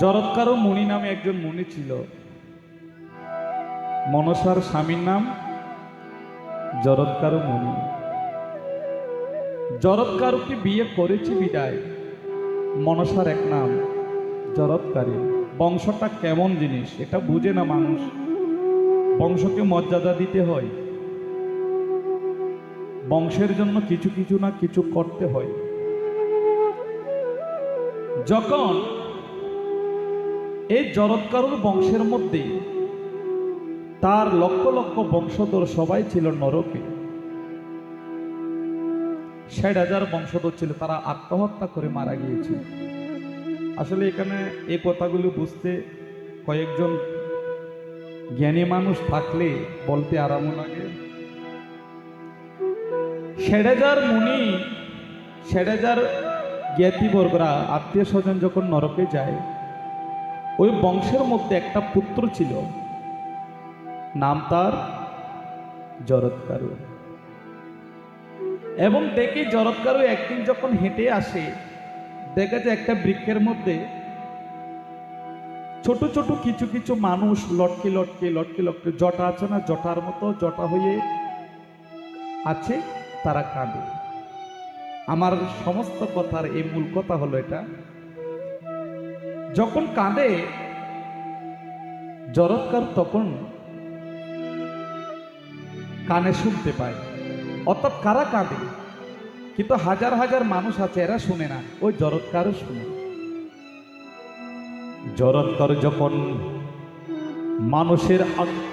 জরৎকারও মুনি নামে একজন মুনি ছিল। মনসার স্বামীর নাম জরৎকারও মুনি। জরৎকারুকে বিয়ে করেছে বিদায়। মনসার এক নাম জরৎকারী। বংশটা কেমন জিনিস, এটা বুঝে না মানুষ। বংশকে মর্যাদা দিতে হয়। বংশের জন্য কিছু কিছু না কিছু করতে হয়। যখন এই জরৎকারুর বংশের মধ্যে তার লক্ষ লক্ষ বংশধর সবাই ছিল নরকে। ষাট হাজার বংশধর ছিল, তারা আত্মহত্যা করে মারা গিয়েছিল। আসলে এখানে এই কথাগুলো বুঝতে কয়েকজন জ্ঞানী মানুষ থাকলে বলতে আরাম লাগে। হাজার মুনি হাজার জ্ঞাতিবর্গরা, আত্মীয় স্বজন যখন নরকে যায় ওই বংশের মধ্যে একটা পুত্র ছিল। নাম তার জরৎকারু। এবং দেখি জরৎকারু একদিন যখন হেঁটে আসে, দেখা যায় একটা বৃক্ষের মধ্যে ছোট ছোট কিছু কিছু মানুষ লটকে লটকে লটকে লটকে, জটা আছে না, জটার মতো, জটা হয়ে আছে, তারা কাঁদে। আমার সমস্ত কথার এই মূল কথা হলো এটা। যখন কাঁদে জরৎকার তখন কানে শুনতে পায়। অর্থাৎ কারা কাঁদে? কিন্তু হাজার হাজার মানুষ আছে, এরা শুনে না, ওই জরৎকারও শুনে। জরৎকার যখন মানুষের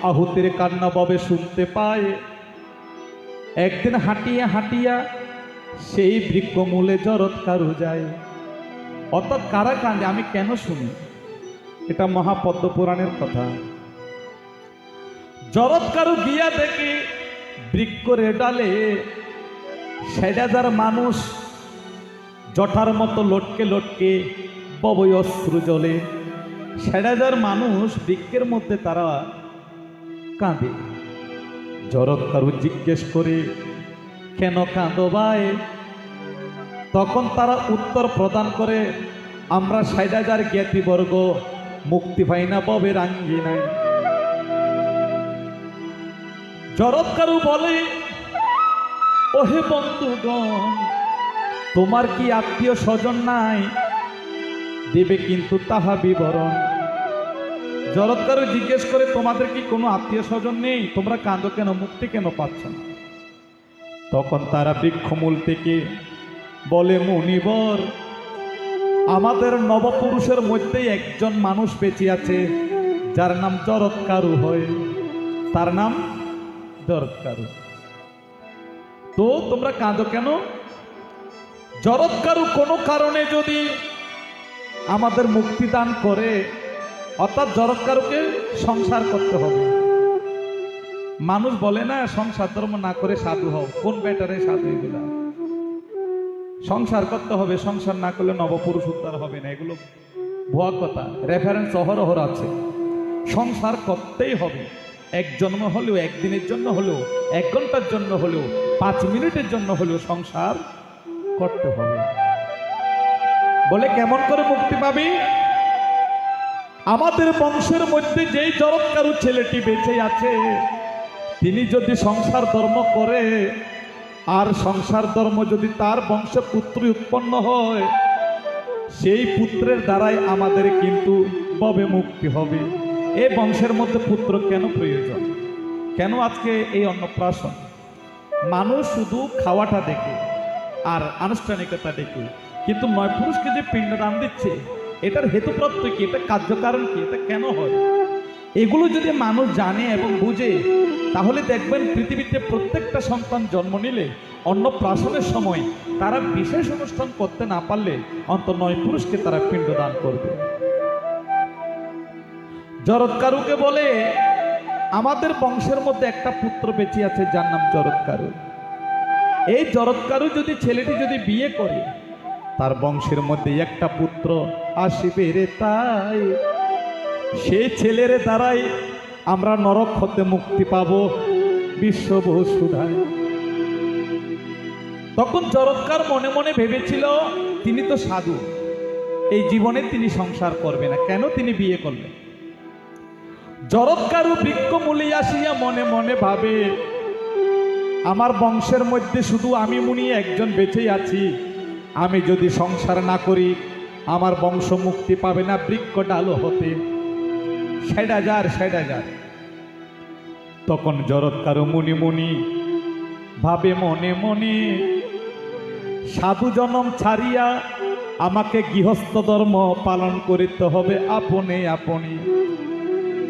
আহুতির কান্না ববে শুনতে পায়, একদিন হাঁটিয়া হাঁটিয়া সেই বৃক্ষমূলে জরৎকারও যায়। অর্থাৎ কারা কান্দে আমি কেন শুনি? এটা মহাপদ্ম পুরাণের কথা জরৎকারু গিয়া দেখে বৃক্ষরে ডালে হাজার মানুষ জঠার মতো লটকে লটকে ববই অশ্রু জলে হাজার মানুষ বৃক্ষের মধ্যে তারা কাঁদে। জরৎকারু জিজ্ঞেস করে, কেন কাঁদো ভাই? তখন তারা উত্তর প্রদান করে আমরা ষাট হাজার জ্ঞাতিবর্গ মুক্তি পাই না ববের আঙ্গিনায় জরৎকারু বলে, ওহে বন্ধুগণ, তোমার কি আত্মীয় স্বজন নাই? দেবে কিন্তু তাহা বিবরণ। জরৎকারু জিজ্ঞেস করে, তোমাদের কি কোনো আত্মীয় স্বজন নেই? তোমরা কাঁদো কেন? মুক্তি কেন পাচ্ছ না? তখন তারা বৃক্ষমূল থেকে বলে, মুনিবর আমাদের নবপুরুষের মধ্যেই একজন মানুষ বেঁচে আছে, যার নাম জরৎকারু হয়। তার নাম জরৎকারু। তো তোমরা কাঁদো কেন? জরৎকারু কোনো কারণে যদি আমাদের মুক্তি দান করে, অর্থাৎ জরৎকারুকে সংসার করতে হবে। মানুষ বলে না, সংসার ধর্ম না করে সাধু হও। কোন ব্যাটারে সাধু এগুলা? সংসার করতে হবে, সংসার না করলে নবপুরুষ উদ্ধার হবে না। এগুলো ভুয়া কথা। রেফারেন্স অহরহর আছে। সংসার করতেই হবে। এক জন্ম হলেও একদিনের জন্য হলেও, এক ঘণ্টার জন্য হলেও, পাঁচ মিনিটের জন্য হলেও সংসার করতে হবে। বলে কেমন করে মুক্তি পাবি? আমাদের বংশের মধ্যে যেই জরৎকারু ছেলেটি বেঁচে আছে, তিনি যদি সংসার ধর্ম করে আর সংসার ধর্ম যদি তার বংশে পুত্রই উৎপন্ন হয়, সেই পুত্রের দ্বারাই আমাদের কিন্তু ববে মুক্তি হবে। এই বংশের মধ্যে পুত্র কেন প্রয়োজন? কেন আজকে এই অন্নপ্রাশন? মানুষ শুধু খাওয়াটা দেখে আর আনুষ্ঠানিকতা দেখে। কিন্তু নয়, পুরুষকে যে পিণ্ডদান দিচ্ছে, এটার হেতুপ্রত্য কি? এটা কার্যকারণ কি? এটা কেন হয়? এগুলো যদি মানুষ জানে এবং বুঝে, তাহলে দেখবেন পৃথিবীতে প্রত্যেকটা সন্তান জন্ম নিলে অন্নপ্রাশনের সময় তারা বিশেষ অনুষ্ঠান করতে না পারলে অন্ত নয় পুরুষকে তারা পিণ্ডদান করবে। জরৎকারুকে বলে, আমাদের বংশের মধ্যে একটা পুত্র বেঁচে আছে যার নাম জরৎকারু এই জরৎকারু যদি ছেলেটি যদি বিয়ে করে, তার বংশের মধ্যে একটা পুত্র আসিবে রে তাই। সেই ছেলের দ্বারাই আমরা নরক হতে মুক্তি পাব বিশ্ববহু সুধায়। তখন জরৎকার মনে মনে ভেবেছিল, তিনি তো সাধু। এই জীবনে তিনি সংসার করবে না। কেন তিনি বিয়ে করলেন জরৎকারু বৃক্ষ মূলে আসিয়া মনে মনে ভাবে, আমার বংশের মধ্যে শুধু আমি মুনি, একজন বেঁচেই আছি। আমি যদি সংসার না করি, আমার বংশ মুক্তি পাবে না বৃক্ষ ডালো হতে। সেটা যার সেটা যার তখন জরৎকারু মুনি মুনি, ভাবে মনে মনে, সাধু জনম ছাড়িয়া আমাকে গৃহস্থ ধর্ম পালন করিতে হবে আপনে আপনি।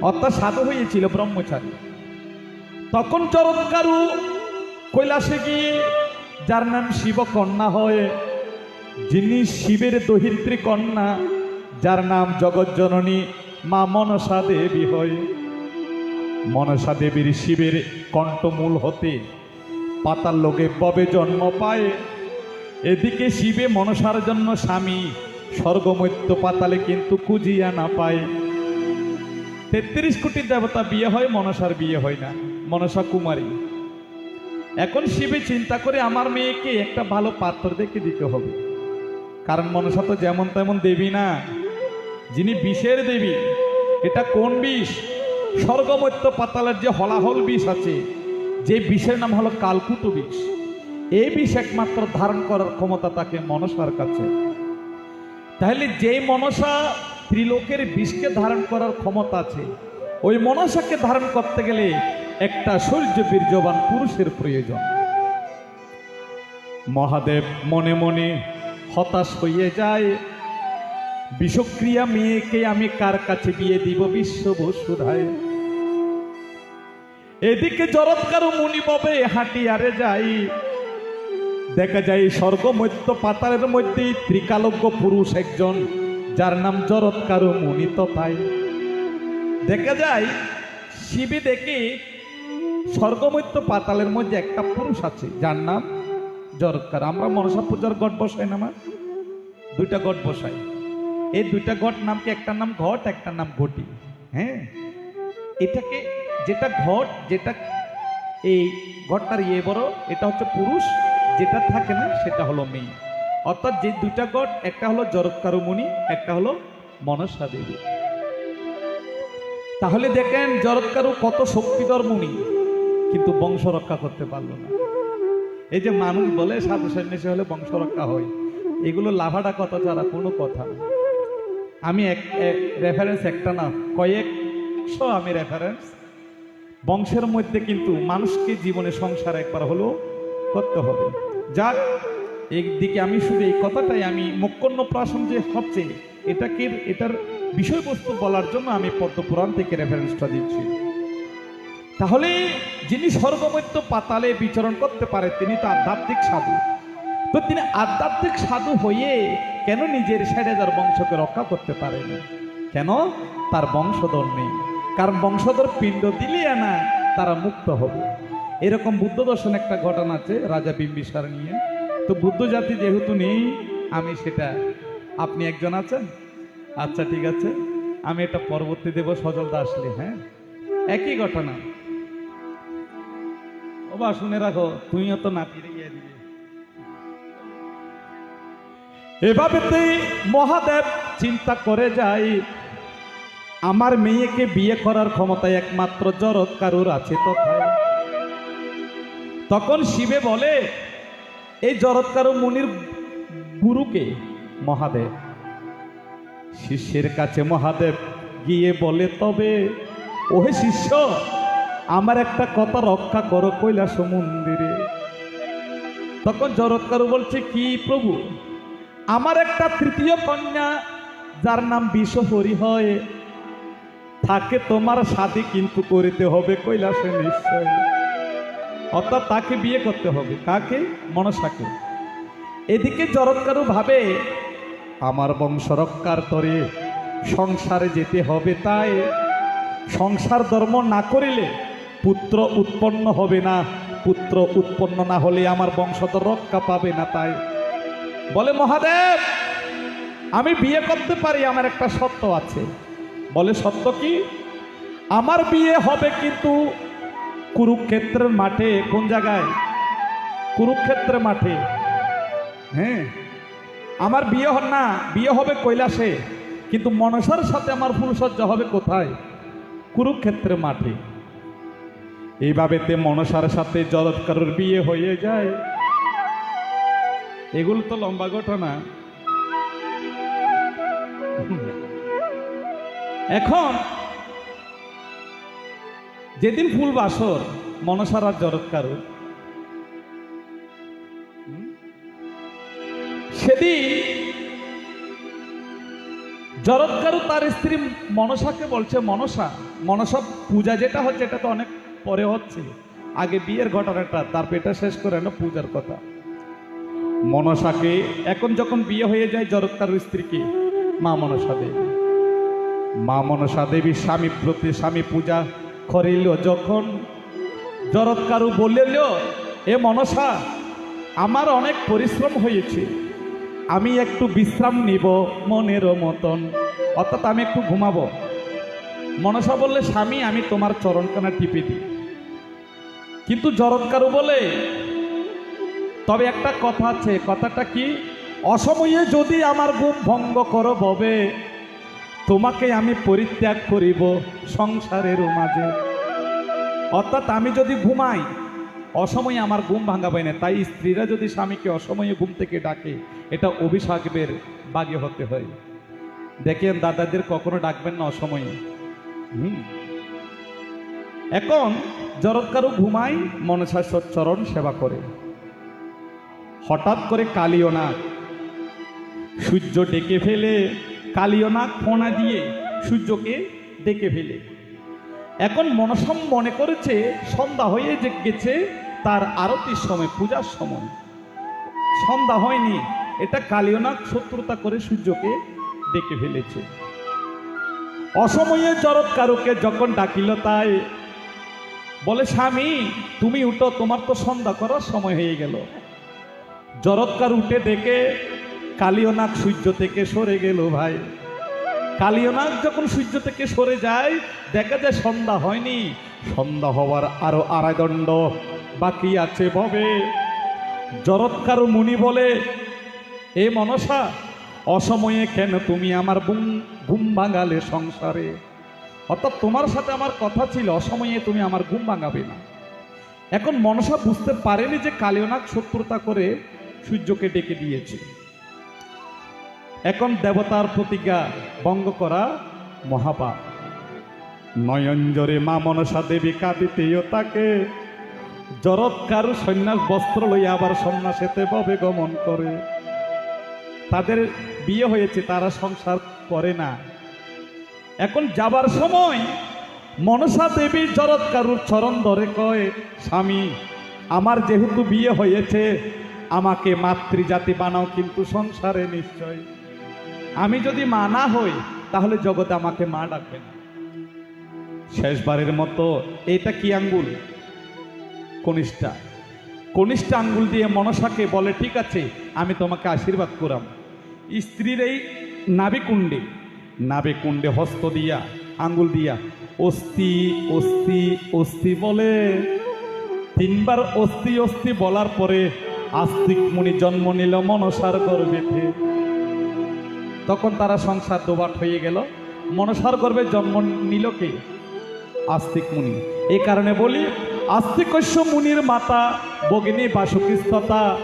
অর্থাৎ সাধু হয়েছিল ব্রহ্মচারী। তখন চরৎকারু কৈলাসে গিয়ে, যার নাম শিব কন্যা হয়, যিনি শিবের দহিত্রী কন্যা, যার নাম জগজ্জননী মা মনসা দেবী হয়। মনসা দেবীর শিবের কণ্ঠমূল হতে পাতার লোকে ববে জন্ম পায়। এদিকে শিবে মনসার জন্য স্বামী স্বর্গমৈত্য পাতালে কিন্তু কুজিয়া না পায়। তেত্রিশ কোটি দেবতা বিয়ে হয়, মনসার বিয়ে হয় না। মনসা কুমারী। এখন শিবে চিন্তা করে আমার মেয়েকে একটা ভালো পাত্র দেখে দিতে হবে। কারণ মনসা তো যেমন তেমন দেবী না। যিনি বিষের দেবী, এটা কোন বিষ? স্বর্গমৈত্য পাতালের যে হলাহল বিষ আছে, যে বিষের নাম হলো কালকুট বিষ। এই বিষ একমাত্র ধারণ করার ক্ষমতা তাকে মনসার কাছে। তাহলে যেই মনসা ত্রিলোকের বিষকে ধারণ করার ক্ষমতা আছে, ওই মনসাকে ধারণ করতে গেলে একটা সূর্য বীর্যবান পুরুষের প্রয়োজন। মহাদেব মনে মনে হতাশ হয়ে যায় বিষক্রিয়া মেয়েকে আমি কার কাছে বিয়ে দিব বিশ্ব বসুধায়? এদিকে জরৎকার মুনি ববে হাঁটিয়ারে যাই। দেখা যায় স্বর্গমৈত্য পাতালের মধ্যে ত্রিকালজ্ঞ পুরুষ একজন, যার নাম জরৎকার মুনি তথায়। দেখা যায় শিবে দেখি স্বর্গমৈত্য পাতালের মধ্যে একটা পুরুষ আছে, যার নাম জরৎকার। আমরা মনসা পূজার গট বসাই না মা? দুইটা গট বসাই। এই দুইটা গট নামকে একটা নাম ঘট, একটা নাম ঘটি। হ্যাঁ? এটাকে যেটা ঘট, যেটা এই ঘরটার ইয়ে বড়, এটা হচ্ছে পুরুষ, যেটা থাকে না, সেটা হলো মেয়ে। অর্থাৎ যে দুইটা ঘট, একটা হলো জরৎকারু মুনি একটা হলো মনসা দেবী তাহলে দেখেন জরৎকারু কত শক্তিধর মুনি, কিন্তু বংশ রক্ষা করতে পারল না। এই যে মানুষ বলে, সাধু সন্ন্যাসী হলে বংশ রক্ষা হয়। এগুলো লাভাটা কথা ছাড়া? কোনো কথা না। আমি এক এক রেফারেন্স একটা না কয়েকশো আমি রেফারেন্স বংশের মধ্যে কিন্তু মানুষকে জীবনে সংসার একবার হলো করতে হবে। যাক এই দিকে আমি শুধু এই কথাটাই আমি মুখ্যন্য প্রাসন যে হচ্ছে এটাকে, এটার বিষয়বস্তু বলার জন্য আমি পদ্মপুরাণ থেকে রেফারেন্সটা দিচ্ছি। তাহলে, যিনি সর্বমৈত্য পাতালে বিচরণ করতে পারে, তিনি তো আধ্যাত্মিক সাধু। তো তিনি আধ্যাত্মিক সাধু হয়ে কেন নিজের ষাটেজার বংশকে রক্ষা করতে পারেন? কেন? তার বংশধর নেই। কারণ বংশধর পিণ্ড দিলে না তারা মুক্ত হবে। এরকম বুদ্ধ দর্শন একটা ঘটনা আছে, রাজা বিম্বিসার নিয়ে। তো বুদ্ধ জাতি যেহেতু নেই, আমি সেটা, আপনি একজন আছেন? আচ্ছা ঠিক আছে। আমি এটা পরবর্তী দেব সজলদা আসলে হ্যাঁ? একই ঘটনা। ও বা, শুনে রাখো তুইও তো নাতিরে গিয়ে দিবে এভাবেতে মহাদেব চিন্তা করে যায় আমার মেয়েকে বিয়ে করার ক্ষমতা একমাত্র জরৎ কারুর আছে তথায় তখন শিবে বলে, এই জরৎকারু মুনির গুরুকে মহাদেব। শিষ্যের কাছে মহাদেব গিয়ে বলে, তবে ওহে শিষ্য, আমার একটা কথা রক্ষা করো কৈলাস মন্দিরে। তখন জরৎকারু বলছে, কি প্রভু আমার একটা তৃতীয় কন্যা, যার নাম বিশ্বহরি হয়। তাকে তোমার সাথে কিন্তু করিতে হবে, কৈলাসে নিশ্চয়। অর্থাৎ তাকে বিয়ে করতে হবে, কাকে? মনসাকে। এদিকে জরৎকারু ভাবে, আমার বংশ রক্ষার তরে সংসারে যেতে হবে তাই। সংসার ধর্ম না করিলে পুত্র উৎপন্ন হবে না, পুত্র উৎপন্ন না হলে আমার বংশধর রক্ষা পাবে না তাই। বলে, মহাদেব, আমি বিয়ে করতে পারি, আমার একটা সত্য আছে। বলে সত্য কি? আমার বিয়ে হবে কিন্তু কুরুক্ষেত্রের মাঠে। কোন জায়গায়? কুরুক্ষেত্রের মাঠে। হ্যাঁ আমার বিয়ে হন না, বিয়ে হবে কৈলাসে, কিন্তু মনসার সাথে আমার ফুলসজ্জা হবে কোথায়? কুরুক্ষেত্রের মাঠে। এইভাবেতে মনসার সাথে জলৎকারুর বিয়ে হয়ে যায়। এগুলো তো লম্বা ঘটনা। এখন, যেদিন ফুল বাসর মনসার আর জরৎকারুর সেদিন জরৎকারু তার স্ত্রী মনসাকে বলছে, মনসা মনসা পূজা যেটা হচ্ছে, এটা তো অনেক পরে হচ্ছে। আগে বিয়ের ঘটনাটা, তার এটা শেষ করে না পূজার কথা। মনসাকে এখন যখন বিয়ে হয়ে যায় জরৎকারুর স্ত্রীকে, মা মনসা দেবী। মা মনসা দেবী স্বামী প্রতি স্বামী পূজা করিল যখন। জরৎকারু বললেন এ মনসা, আমার অনেক পরিশ্রম হয়েছে। আমি একটু বিশ্রাম নিব মনের মতন। অর্থাৎ আমি একটু ঘুমাবো। মনসা বললে, স্বামী, আমি তোমার চরণখানা টিপে দিই। কিন্তু জরৎকারু বলে তবে একটা কথা আছে, কথাটা কি? অসময়ে যদি আমার ঘুম ভঙ্গ করো ববে, তোমাকে আমি পরিত্যাগ করিব সংসারের মাঝে। অর্থাৎ আমি যদি ঘুমাই, অসময়ে আমার ঘুম ভাঙাবে না। তাই স্ত্রীরা যদি স্বামীকে অসময়ে ঘুম থেকে ডাকে, এটা অভিশাপের বাগে হতে হয়। দেখেন, দাদাদের কখনো ডাকবেন না অসময়ে। হুম। এখন জরৎকারু ঘুমাই মনসা চরণ সেবা করে। হঠাৎ করে কালিও নাগ সূর্য ডেকে ফেলে, কালিও নাগ ফোনা দিয়ে সূর্যকে ডেকে ফেলে। এখন মনসম মনে করেছে, সন্ধ্যা হয়ে যে গেছে, তার আরতির সময়, পূজার সময়। সন্ধ্যা হয়নি, এটা কালিয়নাগ শত্রুতা করে সূর্যকে ডেকে ফেলেছে। অসময়ে জরৎকারুকে যখন ডাকিল তাই, বলে, স্বামী, তুমি উঠো, তোমার তো সন্ধ্যা করার সময় হয়ে গেল। জরৎকার উঠে দেখে কালিয়নাগ সূর্য থেকে সরে গেল ভাই। কালিয়নাগ যখন সূর্য থেকে সরে যায়, দেখা যায় সন্ধ্যা হয়নি। সন্ধ্যা হওয়ার আরও আড়াই দণ্ড বাকি আছে ভবে জরৎকার মুনি বলে, এ মনসা, অসময়ে কেন তুমি আমার বুম ঘুম ভাঙালে সংসারে? অর্থাৎ তোমার সাথে আমার কথা ছিল, অসময়ে তুমি আমার ঘুম ভাঙাবে না। এখন মনসা বুঝতে পারেনি যে কালিয়নাগ শত্রুতা করে সূর্যকে ডেকে দিয়েছে। এখন দেবতার প্রতিজ্ঞা ভঙ্গ করা মহাপাপ। নয়নজরে মা মনসা দেবী কাঁদিতেও তাকে। জরৎকার সন্ন্যাস বস্ত্র লইয়া আবার সন্ন্যাসেতে ববে গমন করে। তাদের বিয়ে হয়েছে, তারা সংসার করে না। এখন যাবার সময় মনসা দেবী জরৎকারুর চরণ ধরে কয়, স্বামী, আমার যেহেতু বিয়ে হয়েছে আমাকে মাতৃজাতি বানাও, কিন্তু সংসারে নিশ্চয়। আমি যদি মা না হই, তাহলে জগতে আমাকে মা ডাকবে না। শেষবারের মতো এটা কি আঙ্গুল? কনিষ্ঠা। কনিষ্ঠা আঙ্গুল দিয়ে মনসাকে বলে, ঠিক আছে, আমি তোমাকে আশীর্বাদ করাম। স্ত্রীর এই নাবিকুণ্ডে নাবিকুণ্ডে হস্ত দিয়া, আঙ্গুল দিয়া, অস্থি অস্থি অস্থি বলে। তিনবার অস্থি অস্থি বলার পরে আস্তিক মুনি জন্ম নিল, মনসার গর্ভেতে তখন তারা সংসার দোবাট হয়ে গেল। মনসার গর্বে জন্ম নিল কে? আস্তিক মুনি। এই কারণে বলি, আস্তিকস্য মুনির মাতা ভগিনী বাসুকিস্ততা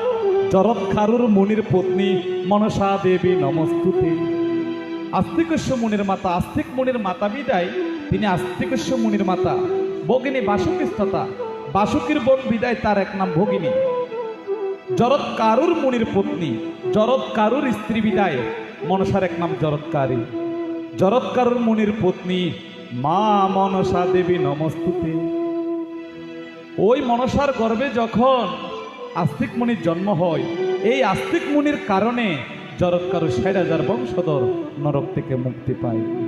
জরৎ খারুর মুনির পত্নী মনসা দেবী নমস্তুতি। আস্তিকস্য মুনির মাতা, আস্তিক মুনির মাতা বিদায়, তিনি আস্তিকস্য মুনির মাতা, ভগিনী বাসুকিস্ততা বাসুকির বোন বিদায়, তার এক নাম ভগিনী। জরৎ কারুর মুনির পত্নী, জরৎ কারুর স্ত্রী বিদায়। মনসার এক নাম জরৎকারী। জরৎকারুর মুনির পত্নী, মা মনসা দেবী নমস্তুতে। ওই মনসার গর্ভে যখন আস্তিক মুনির জন্ম হয়, এই আস্তিক মুনির কারণে জরৎকারু ষাট হাজার বংশধর নরক থেকে মুক্তি পায়।